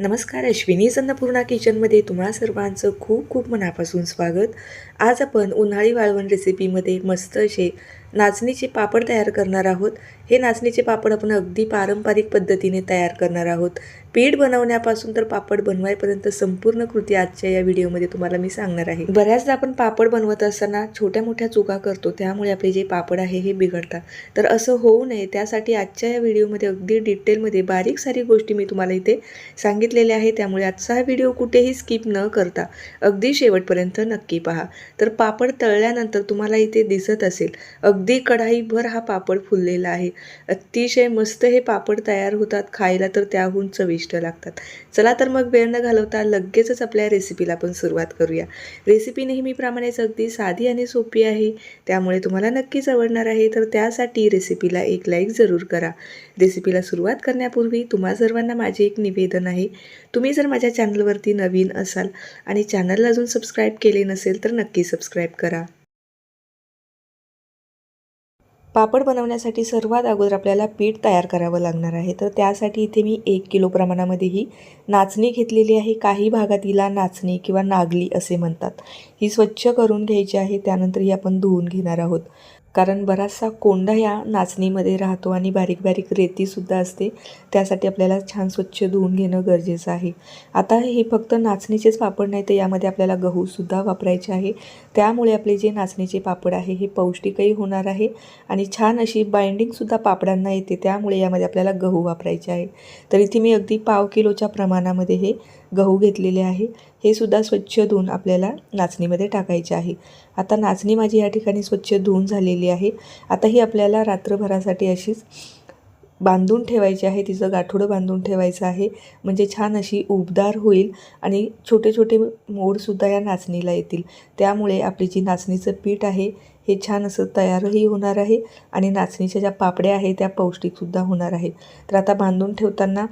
नमस्कार अश्विनी अन्नपूर्णा किचनमध्ये तुम्हा सर्वांचं खूप खूप मनापासून स्वागत. आज आपण उन्हाळी वाळवण रेसिपीमध्ये मस्त असे नाचणीचे पापड तयार करणार आहोत. हे नाचणीचे पापड आपण अगदी पारंपरिक पद्धतीने तयार करणार आहोत. पीठ बनवण्यापासून तर पापड बनवायपर्यंत संपूर्ण कृती आजच्या या व्हिडिओमध्ये तुम्हाला मी सांगणार आहे. बऱ्याचदा आपण पापड बनवत असताना छोट्या मोठ्या चुका करतो. त्यामुळे आपले जे पापड आहे हे बिघडतात. तर असं होऊ नये. त्यासाठी आजच्या या व्हिडिओमध्ये अगदी डिटेलमध्ये बारीक सारी गोष्टी मी तुम्हाला इथे सांगितलेल्या आहे त्यामुळे आजचा हा व्हिडिओ कुठेही स्किप न करता अगदी शेवटपर्यंत नक्की पहा. तर पापड तळल्यानंतर तुम्हाला इथे दिसत असेल. अगदी कढाईभर हा पापड फुललेला आहे. अतिशय मस्त हे पापड तयार होतात खायला तर त्याहून चविष्ट लागतात. चला तर मग वेळ न घालवता लगेचच आपल्या रेसिपीला आपण सुरुवात करूया. रेसिपी नेहमीप्रमाणेच अगदी साधी आणि सोपी आहे. त्यामुळे तुम्हाला नक्कीच आवडणार आहे तर त्यासाठी रेसिपीला एक लाईक जरूर करा. रेसिपीला सुरुवात करण्यापूर्वी तुम्हा सर्वांना माझे एक निवेदन आहे. तुम्ही जर माझ्या चॅनलवरती नवीन असाल आणि चॅनलला अजून सबस्क्राईब केले नसेल तर नक्की सबस्क्राईब करा. पापड बनवण्यासाठी सर्वात अगोदर आपल्याला पीठ तयार करावं लागणार आहे. तर त्यासाठी इथे मी एक किलो प्रमाणामध्ये ही नाचणी घेतलेली आहे. काही भागात हिला नाचणी किंवा नागली असे म्हणतात. ही स्वच्छ करून घ्यायची आहे. त्यानंतर ही आपण धुवून घेणार आहोत. कारण बराचसा कोंडा या नाचणीमध्ये राहतो आणि बारीक बारीक रेतीसुद्धा असते. त्यासाठी आपल्याला छान स्वच्छ धुवून घेणं गरजेचं आहे. आता हे फक्त नाचणीचेच पापड नाही तर यामध्ये आपल्याला गहूसुद्धा वापरायचे आहे. त्यामुळे आपले जे नाचणीचे पापड आहे हे पौष्टिकही होणार आहे आणि छान अशी बाइंडिंगसुद्धा पापडांना येते. त्यामुळे यामध्ये आपल्याला गहू वापरायचे आहे. तर इथे मी अगदी पाव किलोच्या प्रमाणामध्ये हे गहू घेतलेले आहे. हे सुद्धा स्वच्छ धुवून आपल्याला नाचणीमध्ये टाकायचे आहे. आता नाचणी माझी या ठिकाणी स्वच्छ धुवून झालेली आहे. आता ही आपल्याला रात्रभरासाठी अशीच बांधून ठेवायची आहे. तिचं गाठोडं बांधून ठेवायचं आहे. म्हणजे छान अशी उबदार होईल आणि छोटे छोटे मोडसुद्धा या नाचणीला येतील. त्यामुळे आपली जी नाचणीचं पीठ आहे हे छान असं तयारही होणार आहे आणि नाचणीच्या ज्या पापड्या आहे त्या पौष्टिकसुद्धा होणार आहे तर आता बांधून ठेवताना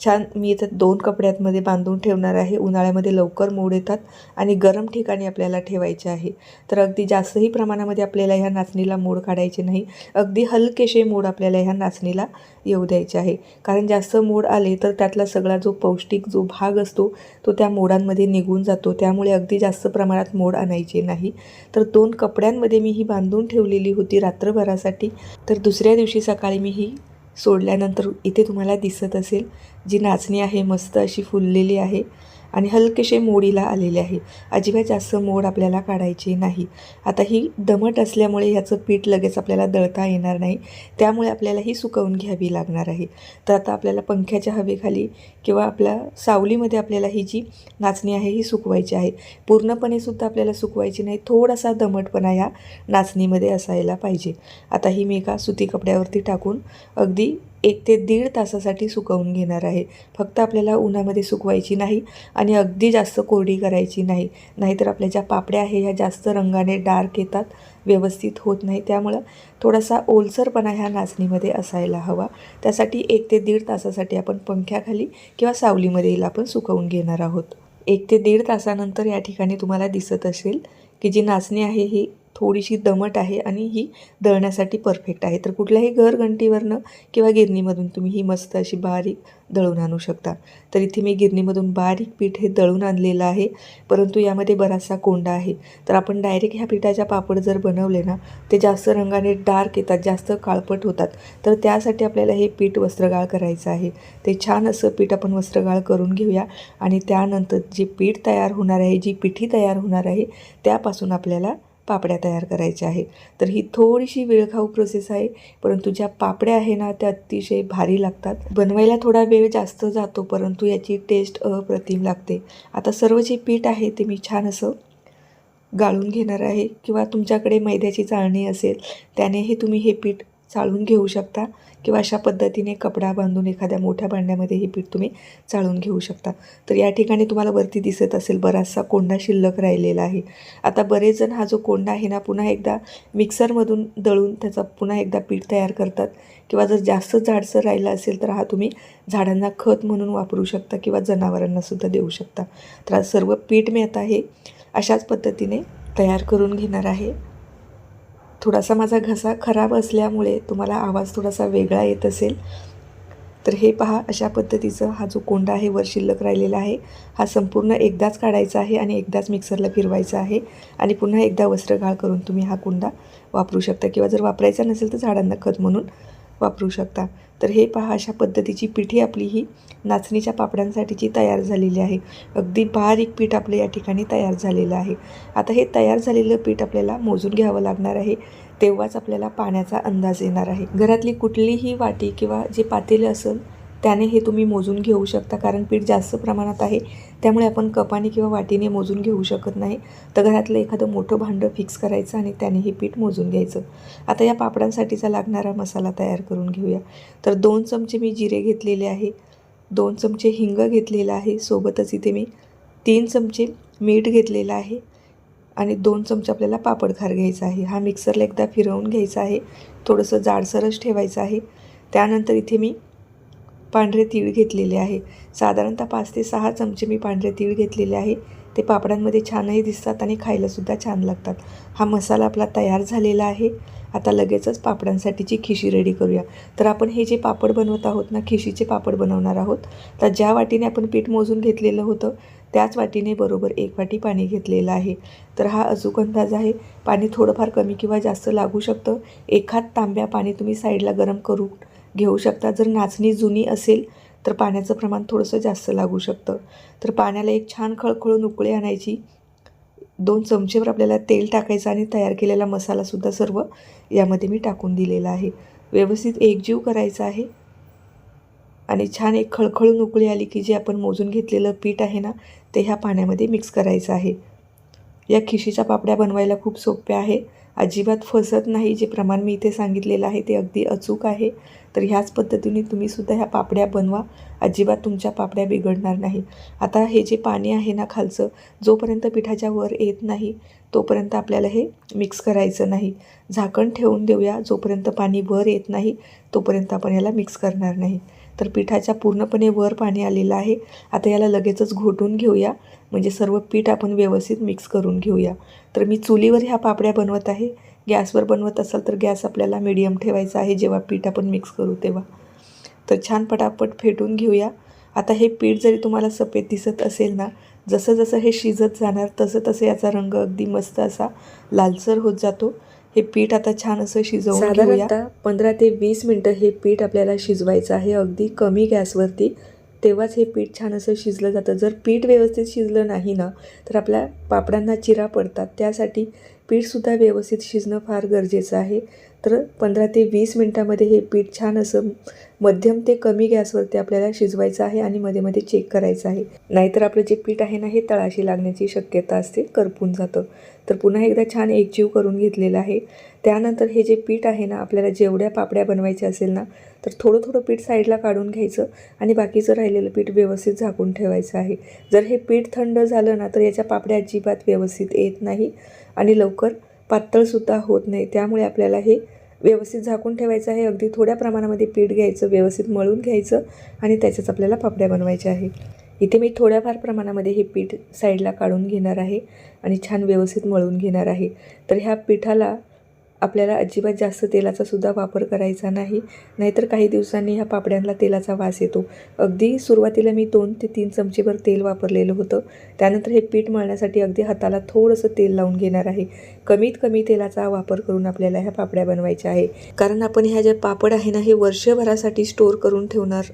छान मी इथं दोन कपड्यांमध्ये बांधून ठेवणार आहे. उन्हाळ्यामध्ये लवकर मोड येतात आणि गरम ठिकाणी आपल्याला ठेवायचे आहे. तर अगदी जास्तही प्रमाणामध्ये आपल्याला ह्या नाचणीला मोड काढायचे नाही. अगदी हलकेसे मोड आपल्याला ह्या नाचणीला येऊ द्यायचे आहे. कारण जास्त मोड आले तर त्यातला सगळा जो पौष्टिक जो भाग असतो तो त्या मोडांमध्ये निघून जातो. त्यामुळे अगदी जास्त प्रमाणात मोड आणायचे नाही. तर दोन कपड्यांमध्ये मी ही बांधून ठेवलेली होती रात्रभरासाठी. तर दुसऱ्या दिवशी सकाळी मी ही सोडल्यानंतर इथे तुम्हाला दिसत असेल जी नाचणी आहे मस्त अशी फुललेली आहे. आणि हलकेसे मोडीला आलेले आहे. अजिबात जास्त मोड आपल्याला काढायचे नाही. आता ही दमट असल्यामुळे ह्याचं पीठ लगेच आपल्याला दळता येणार नाही. त्यामुळे आपल्याला ही सुकवून घ्यावी लागणार आहे. तर आता आपल्याला पंख्याच्या हवेखाली किंवा आपल्या सावलीमध्ये आपल्याला ही जी नाचणी आहे ही सुकवायची आहे. पूर्णपणे सुद्धा आपल्याला सुकवायची नाही. थोडासा दमटपणा या नाचणीमध्ये असायला पाहिजे. आता ही मी एका सुती कपड्यावरती टाकून अगदी एक ते दीड तासासाठी सुकवून घेणार आहे. फक्त आपल्याला उन्हामध्ये सुकवायची नाही आणि अगदी जास्त कोरडी करायची नाही. नाहीतर आपल्या ज्या पापड्या आहे ह्या जास्त रंगाने डार्क येतात व्यवस्थित होत नाही. त्यामुळं थोडासा ओलसरपणा ह्या नाचणीमध्ये असायला हवा. त्यासाठी एक ते दीड तासासाठी आपण पंख्याखाली किंवा सावलीमध्ये हिला आपण सुकवून घेणार आहोत. एक ते दीड तासानंतर या ठिकाणी तुम्हाला दिसत असेल की जी नाचणी आहे ही थोडीशी दमट आहे आणि ही दळण्यासाठी परफेक्ट आहे. तर कुठल्याही घरघंटीवरनं किंवा गिरणीमधून तुम्ही ही मस्त अशी बारीक दळून आणू शकता. तर इथे मी गिरणीमधून बारीक पीठ हे दळून आणलेलं आहे. परंतु यामध्ये बराचसा कोंडा आहे. तर आपण डायरेक्ट ह्या पिठाच्या पापड जर बनवले ना ते जास्त रंगाने डार्क येतात जास्त काळपट होतात. तर त्यासाठी आपल्याला हे पीठ वस्त्रगाळ करायचं आहे. ते छान असं पीठ आपण वस्त्रगाळ करून घेऊया आणि त्यानंतर जे पीठ तयार होणार आहे जी पिठी तयार होणार आहे त्यापासून आपल्याला पापड्या तयार करायच्या आहेत. तर ही थोडीशी वेळखाऊ प्रोसेस आहे परंतु ज्या पापड्या आहे ना त्या अतिशय भारी लागतात. बनवायला थोडा वेळ जास्त जातो परंतु याची टेस्ट अप्रतिम लागते. आता सर्व जे पीठ आहे ते मी छान असं गाळून घेणार आहे. किंवा तुमच्याकडे मैद्याची चाळणी असेल त्यानेही तुम्ही हे पीठ चाळून घेऊ शकता किंवा अशा पद्धतीने कपडा बांधून एखाद्या मोठ्या भांड्यामध्ये हे पीठ तुम्ही चाळून घेऊ शकता. तर या ठिकाणी तुम्हाला वरती दिसत असेल बराचसा कोंडा शिल्लक राहिलेला आहे. आता बरेच जण हा जो कोंडा आहे ना पुन्हा एकदा मिक्सरमधून दळून त्याचा पुन्हा एकदा पीठ तयार करतात किंवा जर जास्त जाडसर राहिला असेल तर हा तुम्ही झाडांना खत म्हणून वापरू शकता किंवा जनावरांनासुद्धा देऊ शकता. तर सर्व पीठ मी आता हे अशाच पद्धतीने तयार करून घेणार आहे. थोडासा माझा घसा खराब असल्यामुळे तुम्हाला आवाज थोडासा वेगळा येत असेल. तर हे पहा अशा पद्धतीचं हा जो कोंडा आहे वर शिल्लक राहिलेला आहे हा संपूर्ण एकदाच काढायचा आहे आणि एकदाच मिक्सरला फिरवायचा आहे. आणि पुन्हा एकदा वस्त्रगाळ करून तुम्ही हा कोंडा वापरू शकता. किंवा जर वापरायचा नसेल तर झाडांना खत म्हणून. वापरू शकता. तर हे पहा अशा पद्धतीची पिठी आपली ही नाचणीच्या पापडांसाठीची तयार झालेली आहे. अगदी बारीक पीठ आपलं या ठिकाणी तयार झालेलं आहे. आता हे तयार झालेलं पीठ आपल्याला मोजून घ्यावं लागणार आहे. तेव्हाच आपल्याला पाण्याचा अंदाज येणार आहे. घरातली कुठलीही वाटी किंवा जे पातेले असेल त्याने हे तुम्ही मोजून घेऊ शकता कारण पीठ जास्त प्रमाणात आहे. त्यामुळे आपण कपाने किंवा वाटीने मोजून घेऊ शकत नाही. तर घरातलं एखादं मोठं भांडं फिक्स करायचं आणि त्याने हे पीठ मोजून घ्यायचं. आता या पापडांसाठीचा लागणारा मसाला तयार करून घेऊया. तर दोन चमचे मी जिरे घेतलेले आहे. दोन चमचे हिंग घेतलेलं आहे. सोबतच इथे मी तीन चमचे मीठ घेतलेलं आहे. आणि दोन चमचे आपल्याला पापड खार घ्यायचा आहे. हा मिक्सरला एकदा फिरवून घ्यायचा आहे. थोडंसं जाडसरच ठेवायचं आहे. त्यानंतर इथे मी पांढरे तीळ घेतलेले आहे. साधारणतः पाच ते सहा चमचे मी पांढरे तीळ घेतलेले आहे. ते पापडांमध्ये छानही दिसतात आणि खायलासुद्धा छान लागतात. हा मसाला आपला तयार झालेला आहे. आता लगेचच पापडांसाठीची खिशी रेडी करूया. तर आपण हे जे पापड बनवत आहोत ना खिशीचे पापड बनवणार आहोत. तर ज्या वाटीने आपण पीठ मोजून घेतलेलं होतं त्याच वाटीने बरोबर एक वाटी पाणी घेतलेलं आहे. तर हा अचूक अंदाज आहे. पाणी थोडंफार कमी किंवा जास्त लागू शकतं. एखाद तांब्या पाणी तुम्ही साईडला गरम करू घेऊ शकता. जर नाचणी जुनी असेल तर पाण्याचं प्रमाण थोडंसं जास्त लागू शकतं. तर पाण्याला एक छान खळखळून उकळी आणायची. दोन चमचेवर आपल्याला तेल टाकायचं आणि तयार केलेला मसालासुद्धा सर्व यामध्ये मी टाकून दिलेला आहे. व्यवस्थित एकजीव करायचा आहे. आणि छान एक खळखळून उकळी आली की जे आपण मोजून घेतलेलं पीठ आहे ना ते ह्या पाण्यामध्ये मिक्स करायचं आहे. या खिशीच्या पापड्या बनवायला खूप सोप्या आहे. अजिबात फसत नाही जे प्रमाण मी इथे सांगितलेलं आहे ते अगदी अचूक आहे. तर ह्याच पद्धतीने तुम्हीसुद्धा ह्या पापड्या बनवा. अजिबात तुमच्या पापड्या बिघडणार नाही. आता हे जे पाणी आहे ना खालचं जोपर्यंत पिठाच्या वर येत नाही तोपर्यंत आपल्याला हे मिक्स करायचं नाही. झाकण ठेवून देऊया. जोपर्यंत पाणी वर येत नाही तोपर्यंत आपण याला मिक्स करणार नाही. तर पिठाच्या पूर्णपणे वर पाणी आलेलं आहे. आता याला लगेचच घोटून घेऊया. म्हणजे सर्व पीठ आपण व्यवस्थित मिक्स करून घेऊया. तर मी चुलीवर ह्या पापड्या बनवत आहे. गॅसवर बनवत असाल तर गॅस आपल्याला मिडियम ठेवायचा आहे जेव्हा पीठ आपण मिक्स करू तेव्हा. तर छान पटापट फेटून घेऊया. आता हे पीठ जरी तुम्हाला सफेद दिसत असेल ना जसं जसं हे शिजत जाणार तसं तसं याचा रंग अगदी मस्त असा लालसर होत जातो. हे पीठ आता छान असं शिजवून घेऊया. साधारणतः पंधरा ते वीस मिनटं हे पीठ आपल्याला शिजवायचं आहे. अगदी कमी गॅसवरती. तेव्हाच हे पीठ छान असं शिजलं जातं. जर पीठ व्यवस्थित शिजलं नाही ना तर आपल्या पापडांना चिरा पडतात. त्यासाठी पीठसुद्धा व्यवस्थित शिजणं फार गरजेचं आहे. तर पंधरा ते वीस मिनटामध्ये हे पीठ छान असं मध्यम ते कमी गॅसवरती आपल्याला शिजवायचं आहे आणि मध्ये मध्ये चेक करायचं आहे. नाहीतर आपलं जे पीठ आहे ना हे तळाशी लागण्याची शक्यता असते करपून जातं. तर पुन्हा एकदा छान एकजीव करून घेतलेलं आहे. त्यानंतर हे जे पीठ आहे ना आपल्याला जेवढ्या पापड्या बनवायच्या असेल ना तर थोडं थोडं पीठ साईडला काढून घ्यायचं आणि बाकीचं राहिलेलं पीठ व्यवस्थित झाकून ठेवायचं आहे. जर हे पीठ थंड झालं ना तर याच्या पापड्या अजिबात व्यवस्थित येत नाही आणि लवकर पातळसुद्धा होत नाही. त्यामुळे आपल्याला हे व्यवस्थित झाकून ठेवायचं आहे. अगदी थोड्या प्रमाणामध्ये पीठ घ्यायचं व्यवस्थित मळून घ्यायचं आणि त्याच्याच आपल्याला पापड्या बनवायच्या आहे. इथे मी थोड्याफार प्रमाणामध्ये हे पीठ साईडला काढून घेणार आहे आणि छान व्यवस्थित मळून घेणार आहे. तर ह्या पिठाला आपल्याला अजिबात जास्त तेलाचा सुद्धा वापर करायचा नाही. नाहीतर काही दिवसांनी ह्या पापड्यांना तेलाचा वास येतो. अगदी सुरुवातीला मी दोन ते तीन चमचेभर तेल वापरलेलं होतं. त्यानंतर हे पीठ मळण्यासाठी अगदी हाताला थोडंसं तेल लावून घेणार आहे. कमीत कमी तेलाचा वापर करून आपल्याला ह्या पापड्या बनवायच्या आहे. कारण आपण ह्या ज्या पापड आहे ना हे वर्षभरासाठी स्टोअर करून ठेवणार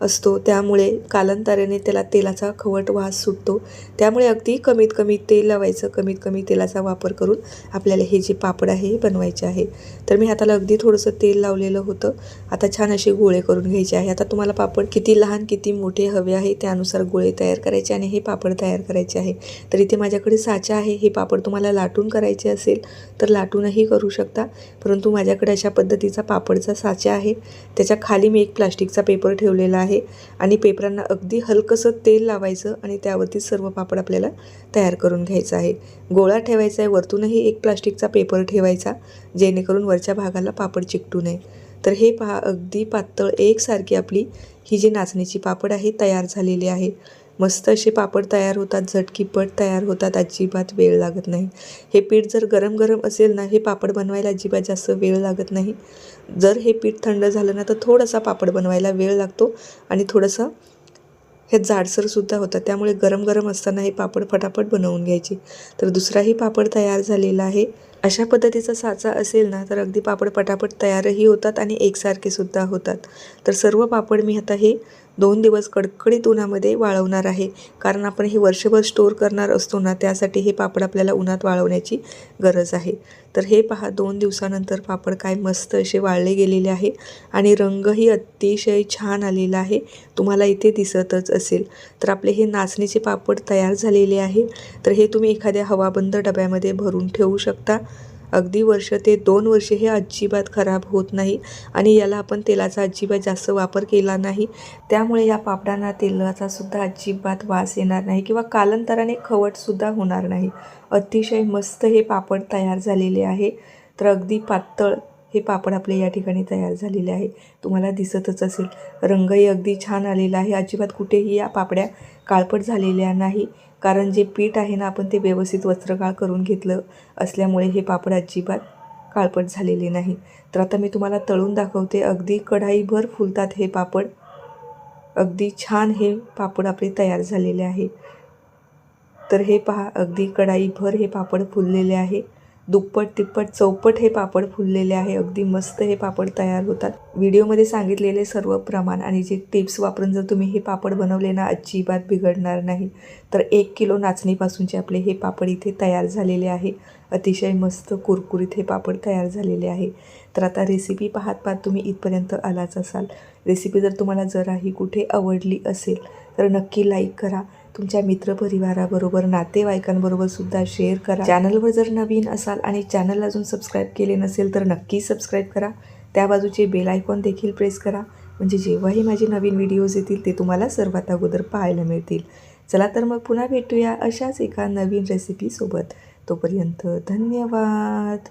असतो. त्यामुळे कालांतराने त्याला तेलाचा खवट वास सुटतो. त्यामुळे अगदी कमीत कमी तेल लावायचं कमीत कमी तेलाचा वापर करून आपल्याला हे जे पापड आहे हे बनवायचे आहे. तर मी हाताला अगदी थोडंसं तेल लावलेलं होतं. आता छान असे गोळे करून घ्यायचे आहे. आता तुम्हाला पापड किती लहान किती मोठे हवे आहे त्यानुसार गोळे तयार करायचे आणि हे पापड तयार करायचे आहे. तर इथे माझ्याकडे साचा आहे. हे पापड तुम्हाला लाटून करायचे असेल तर लाटूनही करू शकता. परंतु माझ्याकडे अशा पद्धतीचा पापडचा साचा आहे. त्याच्याखाली मी एक प्लास्टिकचा पेपर ठेवलेला आहे. आणि पेपरांना अगदी हलकंसं तेल लावायचं आणि त्यावरती सर्व पापड आपल्याला तयार करून घ्यायचा आहे. गोळा ठेवायचा आहे. वरतूनही एक प्लास्टिकचा पेपर ठेवायचा जेणेकरून वरच्या भागाला पापड चिकटू नये. तर हे पहा अगदी पातळ एकसारखी आपली ही जी नाचणीची पापड आहे तयार झालेली आहे मस्त असे पापड तयार होतात झटकीपट तयार होतात अजिबात वेळ लागत नाही. हे पीठ जर गरम गरम असेल ना हे पापड बनवायला अजिबात जास्त वेळ लागत नाही. जर हे पीठ थंड झालं ना तर थोडासा पापड बनवायला वेळ लागतो आणि थोडंसं हे जाडसरसुद्धा होतं. त्यामुळे गरम गरम असताना हे पापड फटाफट बनवून घ्यायची. तर दुसराही पापड तयार झालेला आहे. अशा पद्धतीचा साचा असेल ना तर अगदी पापड पटापट तयारही होतात आणि एकसारखेसुद्धा होतात. तर सर्व पापड मी आता हे दोन दिवस कडकडीत उन्हामध्ये वाळवणार आहे. कारण आपण हे वर्षभर स्टोअर करणार असतो ना त्यासाठी हे पापड आपल्याला उन्हात वाळवण्याची गरज आहे. तर हे पहा दोन दिवसानंतर पापड काय मस्त असे वाळले गेलेले आहे आणि रंगही अतिशय छान आलेला आहे. तुम्हाला इथे दिसतच असेल. तर आपले हे नाचणीचे पापड तयार झालेले आहे. तर हे तुम्ही एखाद्या हवाबंद डब्यामध्ये भरून ठेवू शकता. अगदी वर्ष ते दोन वर्षे हे अजिबात खराब होत नाही आणि याला आपण तेलाचा अजिबात जास्त वापर केला नाही. त्यामुळे या पापडांना तेलाचा सुद्धा अजिबात वास येणार नाही किंवा कालांतराने खवटसुद्धा होणार नाही. अतिशय मस्त हे पापड तयार झालेले आहे. तर अगदी पातळ हे पापड आपले या ठिकाणी तयार झालेले आहे. तुम्हाला दिसतच असेल. रंगही अगदी छान आलेला आहे. अजिबात कुठेही या पापड्या काळपट झालेल्या नाही. कारण जे पीठ आहे ना आपण ते व्यवस्थित वस्त्रगाळ करून घेतलं असल्यामुळे हे पापड अजिबात काळपट झालेले नाही. तर आता मी तुम्हाला तळून दाखवते. अगदी कढाईभर फुलतात हे पापड. अगदी छान हे पापड आपले तयार झालेले आहे. तर हे पहा अगदी कढाईभर हे पापड फुललेले आहे. दुप्पट तिप्पट चौपट हे पापड फुललेले आहे. अगदी मस्त हे पापड तयार होतात. व्हिडिओमध्ये सांगितलेले सर्व प्रमाण आणि जे टिप्स वापरून जर तुम्ही हे पापड बनवले ना अजिबात बिघडणार नाही. तर एक किलो नाचणीपासूनचे आपले हे पापड इथे तयार झालेले आहे. अतिशय मस्त कुरकुरीत हे पापड तयार झालेले आहे. तर आता रेसिपी पाहत पाहत तुम्ही इथपर्यंत आलाच असाल. रेसिपी जर तुम्हाला जराही कुठे आवडली असेल तर नक्की लाईक करा. तुमच्या मित्रपरिवाराबरोबर नातेवाईकांबरोबर सुद्धा शेअर करा. चॅनलवर जर नवीन असाल आणि चॅनल अजून सबस्क्राईब केले नसेल तर नक्की सबस्क्राईब करा. त्या बाजूचे बेल आयकॉन देखील प्रेस करा. म्हणजे जेव्हाही माझे नवीन व्हिडिओज येतील ते तुम्हाला सर्वात अगोदर पाहायला मिळतील. चला तर मग पुन्हा भेटूया अशाच एका नवीन रेसिपीसोबत तोपर्यंत धन्यवाद!